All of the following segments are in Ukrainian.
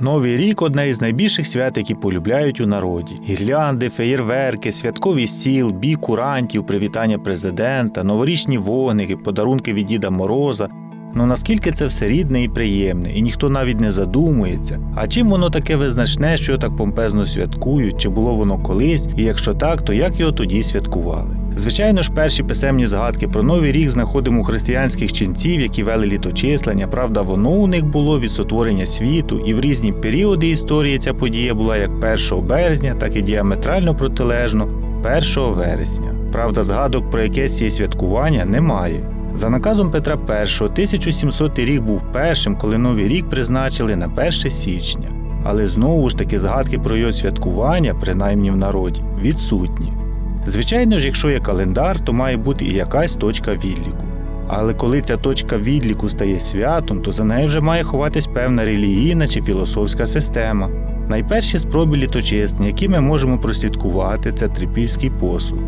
Новий рік одне із найбільших свят, які полюбляють у народі. Гірлянди, феєрверки, святковий стіл, бій курантів, привітання президента, новорічні вогники, подарунки від Діда Мороза. Ну наскільки це все рідне і приємне, і ніхто навіть не задумується. А чим воно таке визначне, що його так помпезно святкують, чи було воно колись, і якщо так, то як його тоді святкували? Звичайно ж, перші писемні згадки про новий рік знаходимо у християнських ченців, які вели літочислення. Правда, воно у них було від сотворення світу, і в різні періоди історії ця подія була як 1 березня, так і діаметрально протилежно 1 вересня. Правда, згадок про якесь її святкування немає. За наказом Петра І 1700 рік був першим, коли новий рік призначили на 1 січня. Але знову ж таки згадки про його святкування, принаймні в народі, відсутні. Звичайно ж, якщо є календар, то має бути і якась точка відліку. Але коли ця точка відліку стає святом, то за нею вже має ховатись певна релігійна чи філософська система. Найперші спроби літочисні, які ми можемо прослідкувати, це трипільський посуд.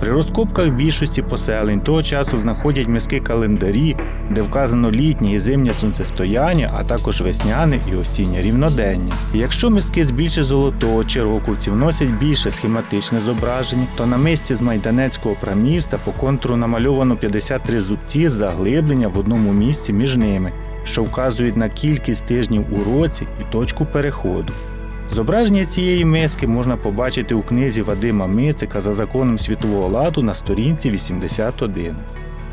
При розкопках більшості поселень того часу знаходять міські календарі, де вказано літнє і зимнє сонцестояння, а також весняне і осіннє рівнодення. І якщо миски з більше золотого чи роковців носять більше схематичне зображення, то на мисці з майданецького праміста по контуру намальовано 53 зубці заглиблення в одному місці між ними, що вказують на кількість тижнів у році і точку переходу. Зображення цієї миски можна побачити у книзі Вадима Мицика за законом світового ладу на сторінці 81.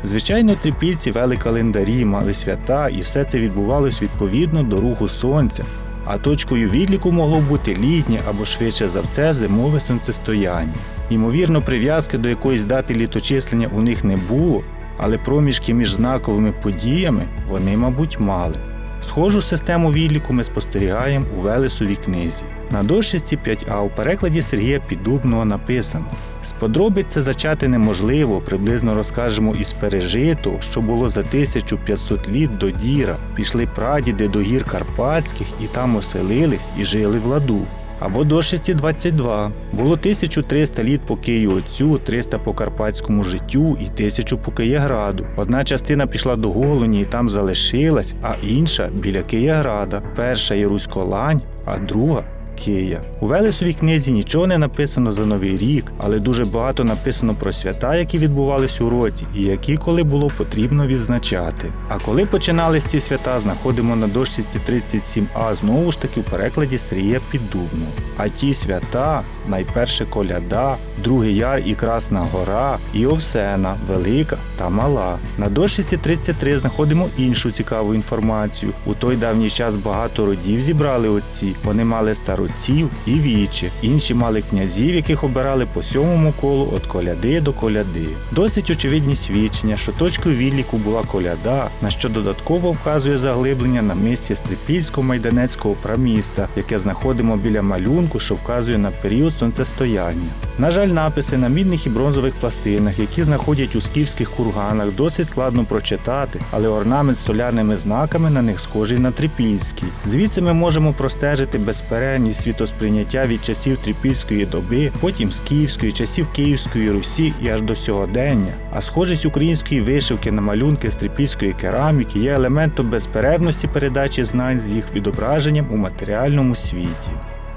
Звичайно, трипільці вели календарі, мали свята, і все це відбувалось відповідно до руху сонця, а точкою відліку могло бути літнє або швидше за все зимове сонцестояння. Ймовірно, прив'язки до якоїсь дати літочислення у них не було, але проміжки між знаковими подіями вони, мабуть, мали. Схожу систему відліку ми спостерігаємо у Велесовій книзі. На дошці 5а у перекладі Сергія Піддубного написано: з подробиць зачати неможливо, приблизно розкажемо із пережитого, що було за 1500 літ до діра. Пішли прадіди до гір Карпатських і там оселились і жили в ладу. Або до 622. Було 1300 літ по Києву отцю, 300 по карпатському життю і 1000 по Києграду. Одна частина пішла до Голоні і там залишилась, а інша біля Києграда. Перша є Руськолань, а друга Кия. У Велесовій книзі нічого не написано за новий рік, але дуже багато написано про свята, які відбувались у році, і які коли було потрібно відзначати. А коли починались ці свята, знаходимо на дошці 37а знову ж таки в перекладі Сергія Піддубного. А ті свята найперше коляда, другий яр і Красна Гора, і Овсена, Велика та Мала. На дошці 33 знаходимо іншу цікаву інформацію. У той давній час багато родів зібрали отці. Вони мали староців і вічі. Інші мали князів, яких обирали по сьомому колу від коляди до коляди. Досить очевидні свідчення, що точкою відліку була коляда, на що додатково вказує заглиблення на місці Стрипільського майданецького праміста, яке знаходимо біля малюнку, що вказує на період сонцестояння. На жаль, написи на мідних і бронзових пластинах, які знаходять у скіфських курганах, досить складно прочитати, але орнамент з солярними знаками на них схожий на трипільський. Звідси ми можемо простежити безперервність світосприйняття від часів трипільської доби, потім з Київської, часів Київської Русі і аж до сьогодення. А схожість української вишивки на малюнки з трипільської кераміки є елементом безперервності передачі знань з їх відображенням у матеріальному світі.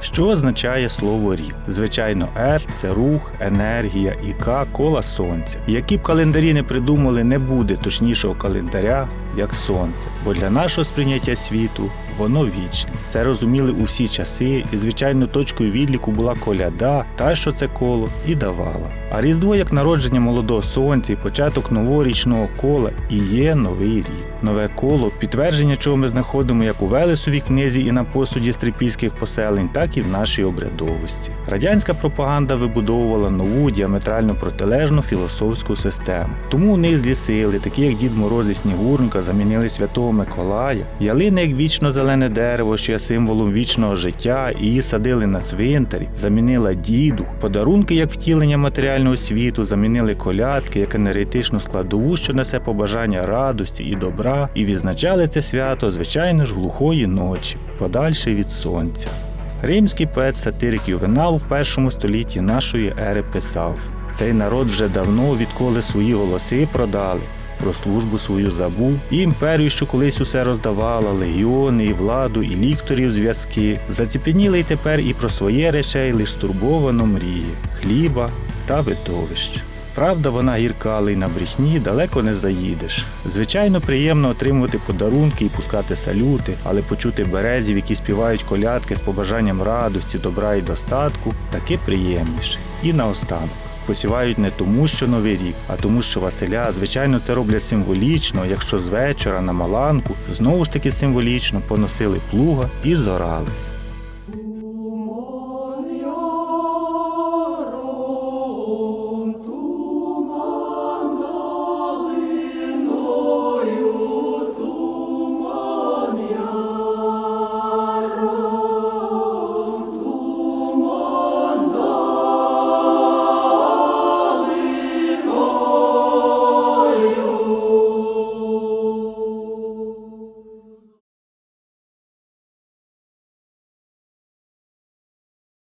Що означає слово рік? Звичайно, Р це рух, енергія і К кола сонця. Які б календарі не придумали, не буде точнішого календаря, як сонце. Бо для нашого сприйняття світу воно вічне. Це розуміли у всі часи, і звичайно точкою відліку була коляда, та що це коло і давала. А різдво як народження молодого сонця і початок нового річного кола і є новий рік. Нове коло підтвердження, чого ми знаходимо як у Велесовій книзі і на посуді стрипільських поселень, так і в нашій обрядовості. Радянська пропаганда вибудовувала нову діаметрально протилежну філософську систему. Тому у них злі сили, такі як Дід Мороз і Снігуренька, замінили Святого Миколая, ялина як вічно зелене дерево, що є символом вічного життя, її садили на цвинтарі, замінила дідух, подарунки як втілення матеріального світу, замінили колядки як енергетичну складову, що несе побажання радості і добра, і відзначали це свято, звичайно ж, глухої ночі, подальше від сонця. Римський поет сатирик Ювенал в першому столітті нашої ери писав: цей народ вже давно, відколи свої голоси продали, про службу свою забув, і імперію, що колись усе роздавала, легіони, і владу, і лікторів зв'язки. Заціпенілий тепер і про своє речей лиш стурбовано мріє хліба та видовищ. Правда, вона гірка, але й на брехні далеко не заїдеш. Звичайно, приємно отримувати подарунки і пускати салюти, але почути березів, які співають колядки з побажанням радості, добра і достатку, таки приємніше. І наостанок. Посівають не тому, що новий рік, а тому, що Василя, звичайно, це роблять символічно, якщо з вечора на маланку знову ж таки символічно поносили плуга і зорали.